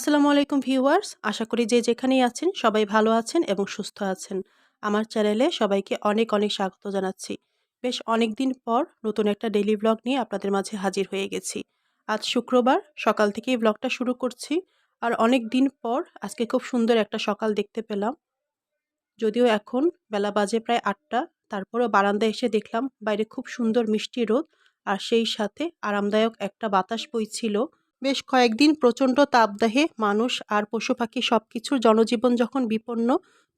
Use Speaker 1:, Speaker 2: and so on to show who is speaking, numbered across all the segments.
Speaker 1: আসসালামু আলাইকুম ভিউয়ার্স। আশা করি যে যেখানেই আছেন সবাই ভালো আছেন এবং সুস্থ আছেন। আমার চ্যানেলে সবাইকে অনেক অনেক স্বাগত জানাচ্ছি। বেশ অনেক দিন পর নতুন একটা ডেইলি ব্লগ নিয়ে আপনাদের মাঝে হাজির হয়ে গেছি। আজ শুক্রবার, সকাল থেকেই ব্লগটা শুরু করছি আর অনেক দিন পর আজকে খুব সুন্দর একটা সকাল দেখতে পেলাম। যদিও এখন বেলা বাজে প্রায় আটটা, তারপরও বারান্দায় এসে দেখলাম বাইরে খুব সুন্দর মিষ্টি রোদ আর সেই সাথে আরামদায়ক একটা বাতাস বইছিল। বেশ কয়েকদিন প্রচণ্ড তাপদাহে মানুষ আর পশু পাখি সব কিছুর জনজীবন যখন বিপন্ন,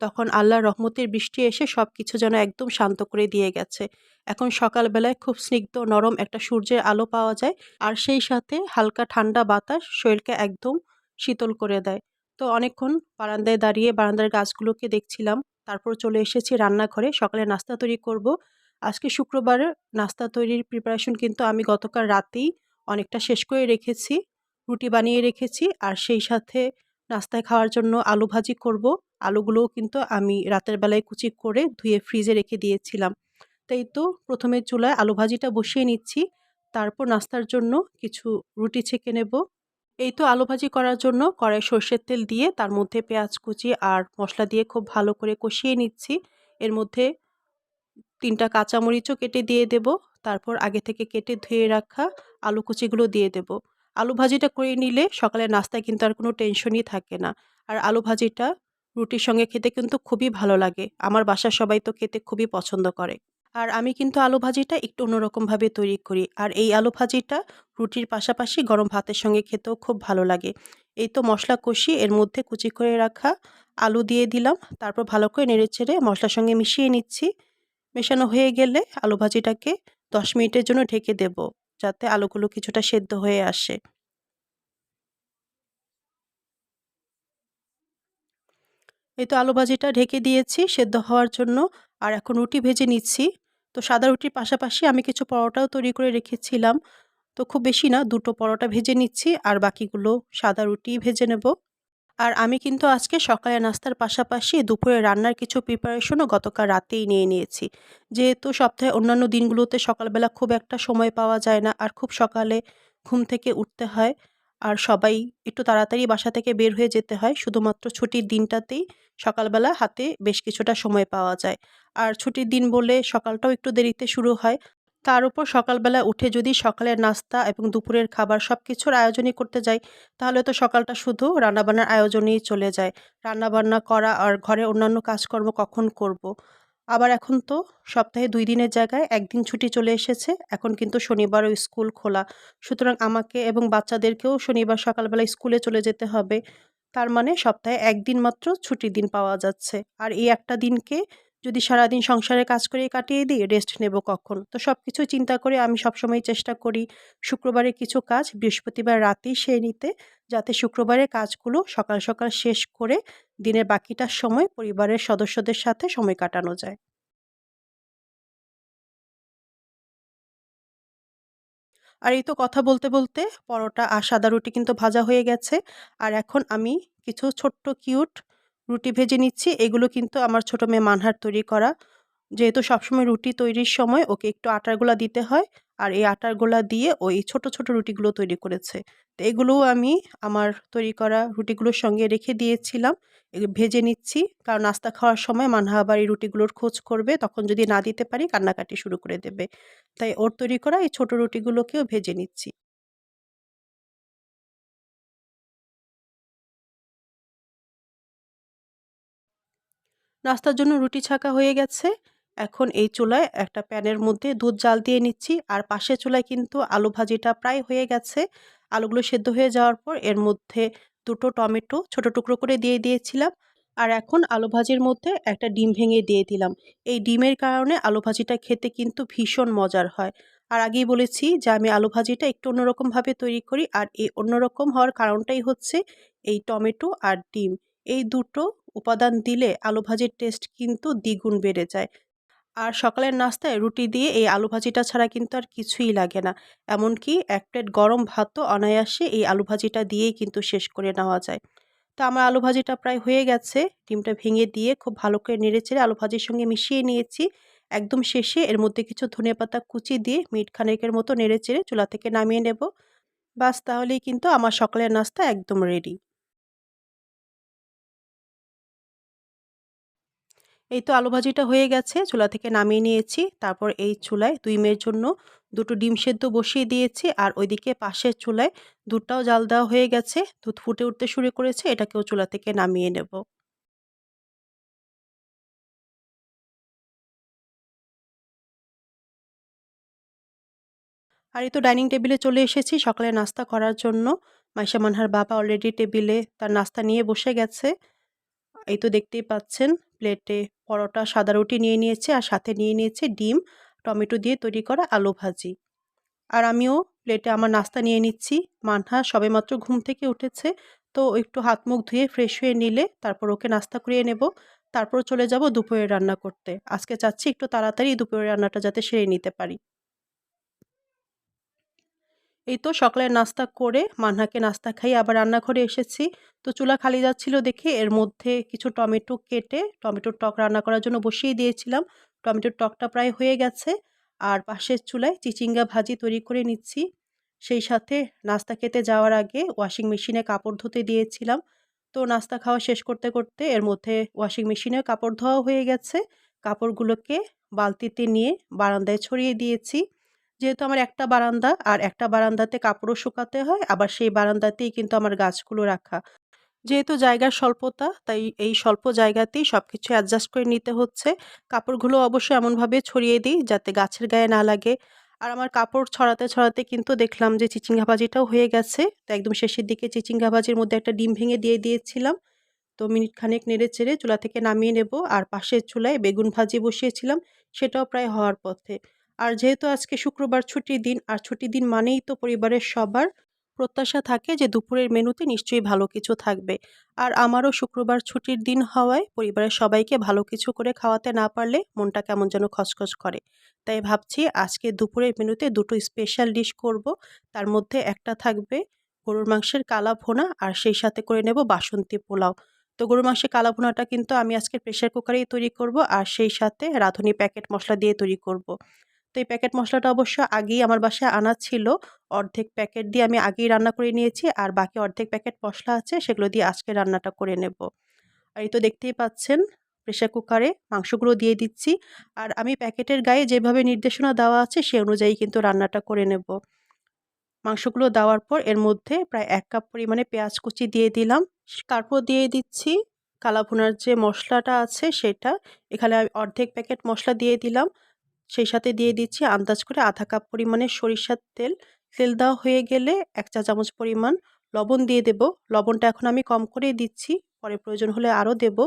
Speaker 1: তখন আল্লাহর রহমতের বৃষ্টি এসে সব কিছু যেন একদম শান্ত করে দিয়ে গেছে। এখন সকালবেলায় খুব স্নিগ্ধ, নরম একটা সূর্যের আলো পাওয়া যায় আর সেই সাথে হালকা ঠান্ডা বাতাস শরীরকে একদম শীতল করে দেয়। তো অনেকক্ষণ বারান্দায় দাঁড়িয়ে বারান্দার গাছগুলোকে দেখছিলাম, তারপর চলে এসেছি রান্নাঘরে, সকালে নাস্তা তৈরি করব। আজকে শুক্রবারের নাস্তা তৈরির প্রিপারেশন কিন্তু আমি গতকাল রাতেই অনেকটা শেষ করে রেখেছি। রুটি বানিয়ে রেখেছি আর সেই সাথে নাস্তায় খাওয়ার জন্য আলু ভাজি করব। আলুগুলোও কিন্তু আমি রাতের বেলায় কুচি করে ধুয়ে ফ্রিজে রেখে দিয়েছিলাম। তাই তো প্রথমে চুলায় আলু ভাজিটা বসিয়ে নিচ্ছি। তারপর নাস্তার জন্য কিছু রুটি ছেঁকে নেব। এই তো আলু ভাজি করার জন্য কড়াই সর্ষের তেল দিয়ে তার মধ্যে পেঁয়াজ কুচি আর মশলা দিয়ে খুব ভালো করে কষিয়ে নিচ্ছি। এর মধ্যে তিনটা কাঁচামরিচও কেটে দিয়ে দেব। তারপর আগে থেকে কেটে ধুয়ে রাখা আলু কুচিগুলো দিয়ে দেব। আলু ভাজিটা করে নিলে সকালের নাস্তায় কিন্তু আর কোনো টেনশনই থাকে না। আর আলু ভাজিটা রুটির সঙ্গে খেতে কিন্তু খুবই ভালো লাগে। আমার বাসার সবাই তো খেতে খুবই পছন্দ করে। আর আমি কিন্তু আলু ভাজিটা একটু অন্যরকমভাবে তৈরি করি। আর এই আলু ভাজিটা রুটির পাশাপাশি গরম ভাতের সঙ্গে খেতেও খুব ভালো লাগে। এই তো মশলা কষি এর মধ্যে কুচি করে রাখা আলু দিয়ে দিলাম। তারপর ভালো করে নেড়ে চেড়ে মশলার সঙ্গে মিশিয়ে নিচ্ছি। মেশানো হয়ে গেলে আলু ভাজিটাকে দশ মিনিটের জন্য ঢেকে দেব। যাতে আলুগুলো কিছুটা সেদ্ধ হয়ে আসে। এই তো আলু ভাজিটা ঢেকে দিয়েছি সেদ্ধ হওয়ার জন্য, আর এখন রুটি ভেজে নিচ্ছি। তো সাদা রুটির পাশাপাশি আমি কিছু পরোটাও তৈরি করে রেখেছিলাম। তো খুব বেশি না, দুটো পরোটা ভেজে নিচ্ছি, আর বাকিগুলো সাদা রুটি ভেজে নেব। আর আমি কিন্তু আজকে সকালে নাস্তার পাশাপাশি দুপুরে রান্নার কিছু প্রিপারেশনও গতকাল রাতেই নিয়ে নিয়েছি। যেহেতু সপ্তাহে অন্যান্য দিনগুলোতে সকালবেলা খুব একটা সময় পাওয়া যায় না আর খুব সকালে ঘুম থেকে উঠতে হয় আর সবাই একটু তাড়াতাড়ি বাসা থেকে বের হয়ে যেতে হয়। শুধুমাত্র ছুটির দিনটাতেই সকালবেলা হাতে বেশ কিছুটা সময় পাওয়া যায়। আর ছুটির দিন বলে সকালটাও একটু দেরিতে শুরু হয়। তার উপর সকালবেলা উঠে যদি সকালের নাস্তা এবং দুপুরের খাবার সব কিছুর আয়োজনই করতে যাই, তাহলে তো সকালটা শুধু রান্নাবান্নার আয়োজনেই চলে যায়। রান্নাবান্না করা আর ঘরে অন্যান্য কাজকর্ম কখন করব। আবার এখন তো সপ্তাহে দুই দিনের জায়গায় একদিন ছুটি চলে এসেছে, এখন কিন্তু শনিবারও স্কুল খোলা। সুতরাং আমাকে এবং বাচ্চাদেরকেও শনিবার সকালবেলা স্কুলে চলে যেতে হবে। তার মানে সপ্তাহে একদিন মাত্র ছুটির দিন পাওয়া যাচ্ছে। আর এই একটা দিনকে যদি সারাদিন সংসারে কাজ করে কাটিয়ে দিই রেস্ট নেব কখন? তো সব কিছু চিন্তা করে আমি সবসময় চেষ্টা করি শুক্রবারে কিছু কাজ, বৃহস্পতিবার রাতেই সেরে নিতে, যাতে শুক্রবারের কাজগুলো সকাল সকাল শেষ করে দিনের বাকিটার সময় পরিবারের সদস্যদের সাথে সময় কাটানো যায়। আর এই তো কথা বলতে বলতে পরোটা আর সাদা রুটি কিন্তু ভাজা হয়ে গেছে। আর এখন আমি কিছু ছোট্ট কিউট রুটি ভেজে নিচ্ছি। এগুলো কিন্তু আমার ছোটো মেয়ে মানহার তৈরি করা। যেহেতু সবসময় রুটি তৈরির সময় ওকে একটু আটার গোলা দিতে হয় আর এই আটার গোলা দিয়ে ওই ছোট ছোট রুটিগুলো তৈরি করেছে। তো এগুলোও আমি আমার তৈরি করা রুটিগুলোর সঙ্গে রেখে দিয়েছিলাম। ভেজে নিচ্ছি। কারণ নাস্তা খাওয়ার সময় মানহা আবার এই রুটিগুলোর খোঁজ করবে। তখন যদি না দিতে পারি, কান্নাকাটি শুরু করে দেবে। তাই ওর তৈরি করা এই ছোট রুটিগুলোকেও ভেজে নিচ্ছি। নাস্তার জন্য রুটি ছাকা হয়ে গেছে। এখন এই চুলায় একটা প্যানের মধ্যে দুধ জাল দিয়ে নিচ্ছি। আর পাশের চুলায় কিন্তু আলু ভাজিটা প্রায় হয়ে গেছে। আলুগুলো সেদ্ধ হয়ে যাওয়ার পর এর মধ্যে দুটো টমেটো ছোট টুকরো করে দিয়ে দিয়েছিলাম। আর এখন আলু ভাজির মধ্যে একটা ডিম ভেঙে দিয়ে দিলাম। এই ডিমের কারণে আলু ভাজিটা খেতে কিন্তু ভীষণ মজার হয়। আর আগেই বলেছি যে আমি আলু ভাজিটা একটু অন্যরকমভাবে তৈরি করি। আর এই অন্যরকম হওয়ার কারণটাই হচ্ছে এই টমেটো আর ডিম। এই দুটো উপাদান দিলে আলু ভাজির টেস্ট কিন্তু দ্বিগুণ বেড়ে যায়। আর সকালের নাস্তায় রুটি দিয়ে এই আলু ভাজিটা ছাড়া কিন্তু আর কিছুই লাগে না। এমনকি এক প্লেট গরম ভাতও অনায়াসে এই আলু ভাজিটা দিয়েই কিন্তু শেষ করে নেওয়া যায়। তো আমার আলু ভাজিটা প্রায় হয়ে গেছে। ডিমটা ভেঙে দিয়ে খুব ভালো করে নেড়েচেড়ে আলু ভাজির সঙ্গে মিশিয়ে নিয়েছি। একদম শেষে এর মধ্যে কিছু ধনে পাতা কুচি দিয়ে মিট খানেকের মতো নেড়েচেড়ে চুলা থেকে নামিয়ে নেব। বাস তাহলেই কিন্তু আমার সকালের নাস্তা একদম রেডি এই তো আলু ভাজিটা হয়ে গেছে, চুলা থেকে নামিয়ে নিয়েছি। তারপর এই চুলায় দুই মেয়ের জন্য দুটো ডিম সেদ্ধ বসিয়ে দিয়েছি আর ওইদিকে পাশের চুলায় দুধটাও জাল দেওয়া হয়ে গেছে। দুধ ফুটে উঠতে শুরু করেছে, এটাকেও চুলা থেকে নামিয়ে নেব। আর এই তো ডাইনিং টেবিলে চলে এসেছি সকালে নাস্তা করার জন্য। মাইশা মানহার বাবা অলরেডি টেবিলে তার নাস্তা নিয়ে বসে গেছে। এই তো দেখতেই পাচ্ছেন প্লেটে পরোটা, সাদা রুটি নিয়ে নিয়েছে আর সাথে নিয়ে নিয়েছে ডিম, টমেটো দিয়ে তৈরি করা আলু ভাজি। আর আমিও প্লেটে আমার নাস্তা নিয়ে নিচ্ছি। মানহা সবেমাত্র ঘুম থেকে উঠেছে, তো একটু হাত মুখ ধুয়ে ফ্রেশ হয়ে নিলে তারপর ওকে নাস্তা করিয়ে নেব। তারপর চলে যাব দুপুরে রান্না করতে। আজকে চাচ্ছি একটু তাড়াতাড়ি দুপুরের রান্নাটা যাতে সেরে নিতে পারি। এই তো সকালে নাস্তা করে মানহাকে নাস্তা খাই আবার রান্নাঘরে এসেছি। তো চুলা খালি যাচ্ছিল দেখে এর মধ্যে কিছু টমেটো কেটে, টমেটোর টক রান্না করার জন্য বসিয়ে দিয়েছিলাম। টমেটোর টকটা প্রায় হয়ে গেছে। আর পাশের চুলায় চিচিঙ্গা ভাজি তৈরি করে নিচ্ছি। সেই সাথে নাস্তা খেতে যাওয়ার আগে ওয়াশিং মেশিনে কাপড় ধুতে দিয়েছিলাম। তো নাস্তা খাওয়া শেষ করতে করতে এর মধ্যে ওয়াশিং মেশিনে কাপড় ধোয়া হয়ে গেছে। কাপড়গুলোকে বালতিতে নিয়ে বারান্দায় ছড়িয়ে দিয়েছি। যেহেতু আমার একটা বারান্দা, আর একটা বারান্দাতে কাপড়ও শুকাতে হয়, আবার সেই বারান্দাতেই কিন্তু আমার গাছগুলো রাখা। যেহেতু জায়গার স্বল্পতা, তাই এই স্বল্প জায়গাতেই সব কিছু অ্যাডজাস্ট করে নিতে হচ্ছে। কাপড়গুলো অবশ্য এমনভাবে ছড়িয়ে দিই যাতে গাছের গায়ে না লাগে। আর আমার কাপড় ছড়াতে ছড়াতে কিন্তু দেখলাম যে চিচিঙ্গা ভাজিটাও হয়ে গেছে। তো একদম শেষের দিকে চিচিঙ্গা ভাজির মধ্যে একটা ডিম ভেঙে দিয়ে দিয়েছিলাম। তো মিনিট খানেক নেড়ে চেড়ে চুলা থেকে নামিয়ে নেব। আর পাশের চুলায় বেগুন ভাজি বসিয়েছিলাম। সেটাও প্রায় হওয়ার পথে। আর যেহেতু আজকে শুক্রবার ছুটির দিন, আর ছুটির দিন মানেই তো পরিবারের সবার প্রত্যাশা থাকে যে দুপুরের মেনুতে নিশ্চয়ই ভালো কিছু থাকবে। আর আমারও শুক্রবার ছুটির দিন হওয়ায় পরিবারের সবাইকে ভালো কিছু করে খাওয়াতে না পারলে মনটা কেমন যেন খসখস করে। তাই ভাবছি আজকে দুপুরের মেনুতে দুটো স্পেশাল ডিশ করব। তার মধ্যে একটা থাকবে গরুর মাংসের কালা ভোনা আর সেই সাথে করে নেব বাসন্তী পোলাও। তো গরুর মাংসের কালা ভুনাটা কিন্তু আমি আজকে প্রেশার কুকারেই তৈরি করব আর সেই সাথে রাঁধুনি প্যাকেট মশলা দিয়ে তৈরি করব। তো এই প্যাকেট মশলাটা অবশ্য আগেই আমার বাসায় আনা ছিল। অর্ধেক প্যাকেট দিয়ে আমি আগেই রান্না করে নিয়েছি আর বাকি অর্ধেক প্যাকেট মশলা আছে সেগুলো দিয়ে আজকে রান্নাটা করে নেব। আর এই তো দেখতেই পাচ্ছেন প্রেশার কুকারে মাংসগুলো দিয়ে দিচ্ছি আর আমি প্যাকেটের গায়ে যেভাবে নির্দেশনা দেওয়া আছে সে অনুযায়ী কিন্তু রান্নাটা করে নেব। মাংসগুলো দেওয়ার পর এর মধ্যে প্রায় এক কাপ পরিমাণে পেঁয়াজ কুচি দিয়ে দিলাম। তারপর দিয়ে দিচ্ছি, কালাভুনার যে মশলাটা আছে সেটা, এখানে আমি অর্ধেক প্যাকেট মশলা দিয়ে দিলাম। সেই সাথে দিয়ে দিচ্ছি আন্দাজ করে আধা কাপ পরিমাণে সরিষার তেল। তেল দেওয়া হয়ে গেলে এক চা চামচ পরিমাণ লবণ দিয়ে দেব। লবণটা এখন আমি কম করে দিচ্ছি, পরে প্রয়োজন হলে আরও দেব।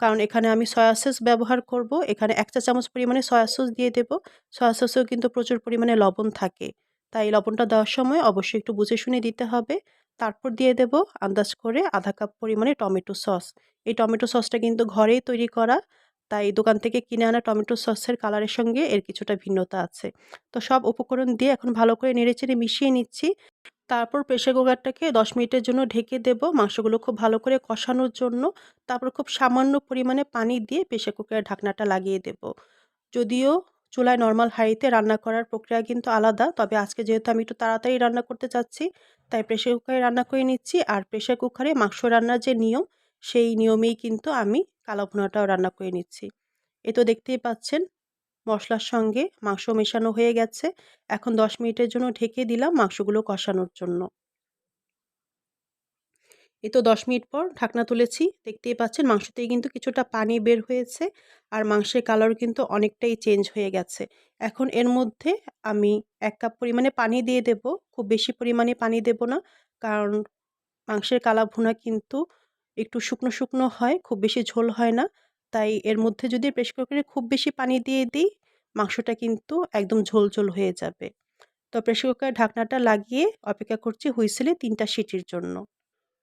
Speaker 1: কারণ এখানে আমি সয়া সস ব্যবহার করব। এখানে এক চা চামচ পরিমাণে সয়া সস দিয়ে দেব। সয়া সসেও কিন্তু প্রচুর পরিমাণে লবণ থাকে। তাই লবণটা দেওয়ার সময় অবশ্যই একটু বুঝে শুনে দিতে হবে। তারপর দিয়ে দেব আন্দাজ করে আধা কাপ পরিমাণে টমেটো সস। এই টমেটো সসটা কিন্তু ঘরেই তৈরি করা। তাই দোকান থেকে কিনে আনা টমেটো সসের কালারের সঙ্গে এর কিছুটা ভিন্নতা আছে। তো সব উপকরণ দিয়ে এখন ভালো করে নেড়েচেড়ে মিশিয়ে নিচ্ছি। তারপর প্রেশার কুকারটাকে দশ মিনিটের জন্য ঢেকে দেব। মাংসগুলো খুব ভালো করে কষানোর জন্য। তারপর খুব সামান্য পরিমাণে পানি দিয়ে প্রেশার কুকারের ঢাকনাটা লাগিয়ে দেব। যদিও চুলায় নর্মাল হাঁড়িতে রান্না করার প্রক্রিয়া কিন্তু আলাদা। তবে আজকে যেহেতু আমি একটু তাড়াতাড়ি রান্না করতে চাচ্ছি, তাই প্রেশার কুকারে রান্না করে নিচ্ছি। আর প্রেশার কুকারে মাংস রান্নার যে নিয়ম, সেই নিয়মেই কিন্তু আমি কালো ভুনাটাও রান্না করে নিচ্ছি। এ তো দেখতেই পাচ্ছেন, মশলার সঙ্গে মাংস মেশানো হয়ে গেছে। এখন দশ মিনিটের জন্য ঢেকে দিলাম মাংসগুলো কষানোর জন্য। এ তো দশ মিনিট পর ঢাকনা তুলেছি। দেখতেই পাচ্ছেন মাংসতেই কিন্তু কিছুটা পানি বের হয়েছে আর মাংসের কালার কিন্তু অনেকটাই চেঞ্জ হয়ে গেছে। এখন এর মধ্যে আমি এক কাপ পরিমাণে পানি দিয়ে দেব। খুব বেশি পরিমাণে পানি দেব না, কারণ মাংসের কালা ভুনা কিন্তু একটু শুকনো শুকনো হয়, খুব বেশি ঝোল হয় না। তাই এর মধ্যে যদি প্রেশার কুকারে খুব বেশি পানি দিয়ে দিই, মাংসটা কিন্তু একদম ঝোল ঝোল হয়ে যাবে। তো প্রেশার কুকারের ঢাকনাটা লাগিয়ে অপেক্ষা করছি হুইসেলে তিনটা সিটির জন্য।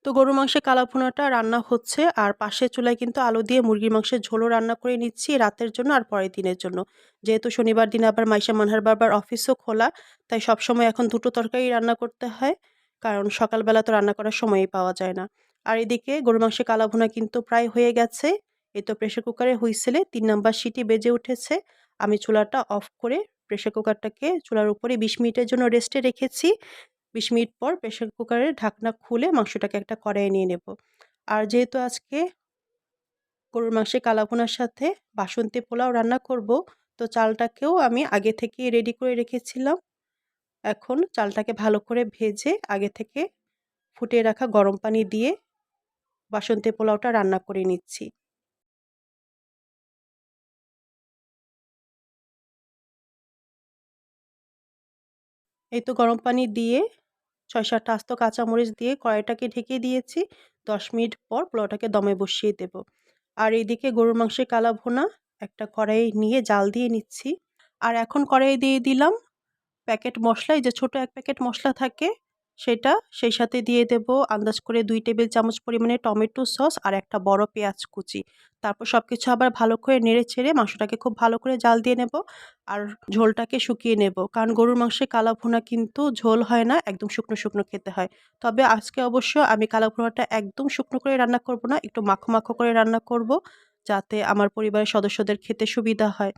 Speaker 1: তো গরু মাংসের কালাভুনাটা রান্না হচ্ছে আর পাশের চুলায় কিন্তু আলু দিয়ে মুরগির মাংসের ঝোলও রান্না করে নিচ্ছি রাতের জন্য আর পরের দিনের জন্য। যেহেতু শনিবার দিন আবার মাইশা মানহার বারবার অফিসও খোলা, তাই সবসময় এখন দুটো তরকারি রান্না করতে হয়, কারণ সকালবেলা তো রান্না করার সময়ই পাওয়া যায় না। আর এদিকে গরু মাংসের কালাভুনা কিন্তু প্রায় হয়ে গেছে। এই তো প্রেশার কুকারে হুইসেলে তিন নাম্বার সিটি বেজে উঠেছে। আমি চুলাটা অফ করে প্রেশার কুকারটাকে চুলার উপরে বিশ মিনিটের জন্য রেস্টে রেখেছি। বিশ মিনিট পর প্রেশার কুকারের ঢাকনা খুলে মাংসটাকে একটা কড়াইয়ে নিয়ে নেব। আর যেহেতু আজকে গরুর মাংসের কালাভুনার সাথে বাসন্তী পোলাও রান্না করব, তো চালটাকেও আমি আগে থেকেই রেডি করে রেখেছিলাম। এখন চালটাকে ভালো করে ভেজে আগে থেকে ফুটিয়ে রাখা গরম পানি দিয়ে বাসন্তী পোলাওটা রান্না করে নিচ্ছি। এই তো গরম পানি দিয়ে ছয় সাতটা আস্ত কাঁচামরিচ দিয়ে কড়াইটাকে ঢেকে দিয়েছি। দশ মিনিট পর পোলাওটাকে দমে বসিয়ে দেব। আর এইদিকে গরুর মাংসের কালা ভোনা একটা কড়াই নিয়ে জাল দিয়ে নিচ্ছি। আর এখন কড়াই দিয়ে দিলাম প্যাকেট মশলা। এই যে ছোটো এক প্যাকেট মশলা থাকে সেটা, সেই সাথে দিয়ে দেব আন্দাজ করে দুই টেবিল চামচ পরিমাণে টমেটো সস আর একটা বড় পেঁয়াজ কুচি। তারপর সব কিছু আবার ভালো করে নেড়ে ছেড়ে মাংসটাকে খুব ভালো করে জাল দিয়ে নেব আর ঝোলটাকে শুকিয়ে নেব। কারণ গরুর মাংসে কালা ভুনা কিন্তু ঝোল হয় না, একদম শুকনো শুকনো খেতে হয়। তবে আজকে অবশ্য আমি কালা ভুনাটা একদম শুকনো করে রান্না করব না, একটু মাখো মাখো করে রান্না করব যাতে আমার পরিবারের সদস্যদের খেতে সুবিধা হয়।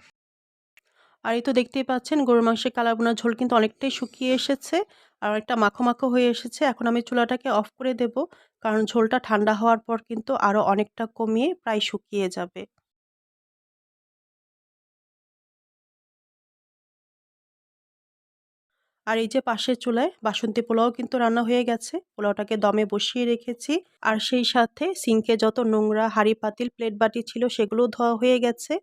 Speaker 1: আর এই তো দেখতেই পাচ্ছেন, গরুর মাংসের কালার বোনার ঝোল কিন্তু অনেকটাই শুকিয়ে এসেছে আর অনেকটা মাখো মাখো হয়ে এসেছে। এখন আমি চুলাটাকে অফ করে দেব কারণ ঝোলটা ঠান্ডা হওয়ার পর কিন্তু আরও অনেকটা কমিয়ে প্রায় শুকিয়ে যাবে। আর এই যে পাশের চুলায় বাসন্তী পোলাও কিন্তু রান্না হয়ে গেছে। পোলাওটাকে দমে বসিয়ে রেখেছি আর সেই সাথে সিঙ্কে যত নোংরা হাঁড়ি পাতিল প্লেট বাটি ছিল সেগুলোও ধোয়া হয়ে গেছে।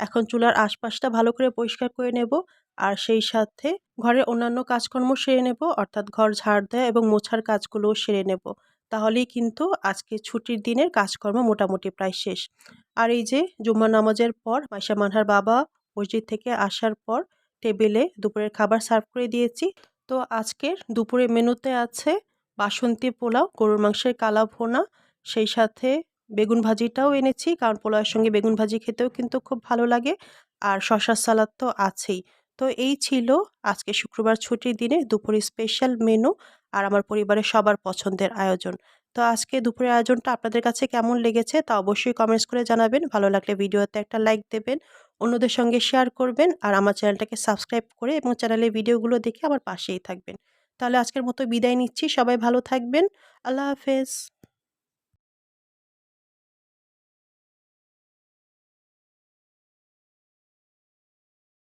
Speaker 1: এখন চুলার আশপাশটা ভালো করে পরিষ্কার করে নেব আর সেই সাথে ঘরের অন্যান্য কাজকর্ম সেরে নেব, অর্থাৎ ঘর ঝাড় দেওয়া এবং মোছার কাজগুলোও সেরে নেব। তাহলেই কিন্তু আজকে ছুটির দিনের কাজকর্ম মোটামুটি প্রায় শেষ। আর এই যে জুম্মা নামাজের পর মাইশা মানহার বাবা মসজিদ থেকে আসার পর টেবিলে দুপুরের খাবার সার্ভ করে দিয়েছি। তো আজকের দুপুরের মেনুতে আছে বাসন্তী পোলাও, গরুর মাংসের কালা ভোনা সেই সাথে বেগুন ভাজিটাও এনেছি, কারণ পোলাওয়ের সঙ্গে বেগুন ভাজি খেতেও কিন্তু খুব ভালো লাগে, আর শশার সালাদ তো আছেই। তো এই ছিল আজকে শুক্রবার ছুটির দিনে দুপুরে স্পেশাল মেনু আর আমার পরিবারের সবার পছন্দের আয়োজন। তো আজকে দুপুরের আয়োজনটা আপনাদের কাছে কেমন লেগেছে তা অবশ্যই কমেন্টস করে জানাবেন। ভালো লাগলে ভিডিওতে একটা লাইক দেবেন, অন্যদের সঙ্গে শেয়ার করবেন, আর আমার চ্যানেলটাকে সাবস্ক্রাইব করে এবং চ্যানেলের ভিডিওগুলো দেখে আমার পাশেই থাকবেন। তাহলে আজকের মতো বিদায় নিচ্ছি, সবাই ভালো থাকবেন, আল্লাহ হাফেজ।